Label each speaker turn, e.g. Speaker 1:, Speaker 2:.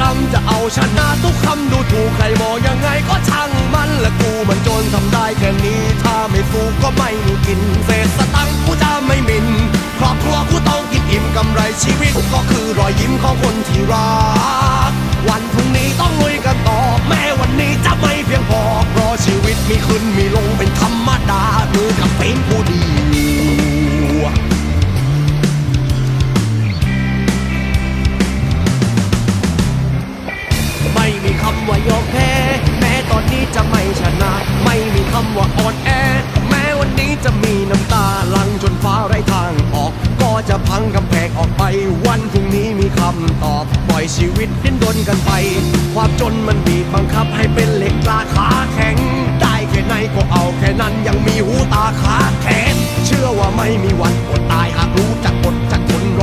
Speaker 1: กรรมจะเอาชนะทุกคำดูถูกใครมองยังไงก็ช่างมันและกูมันจนทำได้แค่นี้ ถ้าไม่สู้ก็ไม่มีกิน เศษสตังค์กูจะไม่หมิน ครอบครัวกูต้องกินอิ่มกำไรชีวิตก็คือรอยยิ้มของคนที่รัก วันพรุ่งนี้ต้องลุยกันต่อแม้วันนี้จะไม่เพียงพอเพราะชีวิตมีขึ้นมีลงเป็นธรรมดามือกับเป็นผู้ดีำว่ายอมแพ้ แม้ตอนนี้จะไม่ชนะ ไม่มีคำว่าอ่อนแอ แม้วันนี้จะมีน้ำตาลังจนฟ้าไร้ทางออก ก็จะพังกำแพงออกไป วันพรุ่งนี้มีคำตอบ ปล่อยชีวิตดิ้นรนกันไป ความจนมันบีบบังคับให้เป็นเหล็กกล้าขาแข็ง ได้แค่ไหนก็เอาแค่นั้นยังมีหูตาขาแข็ง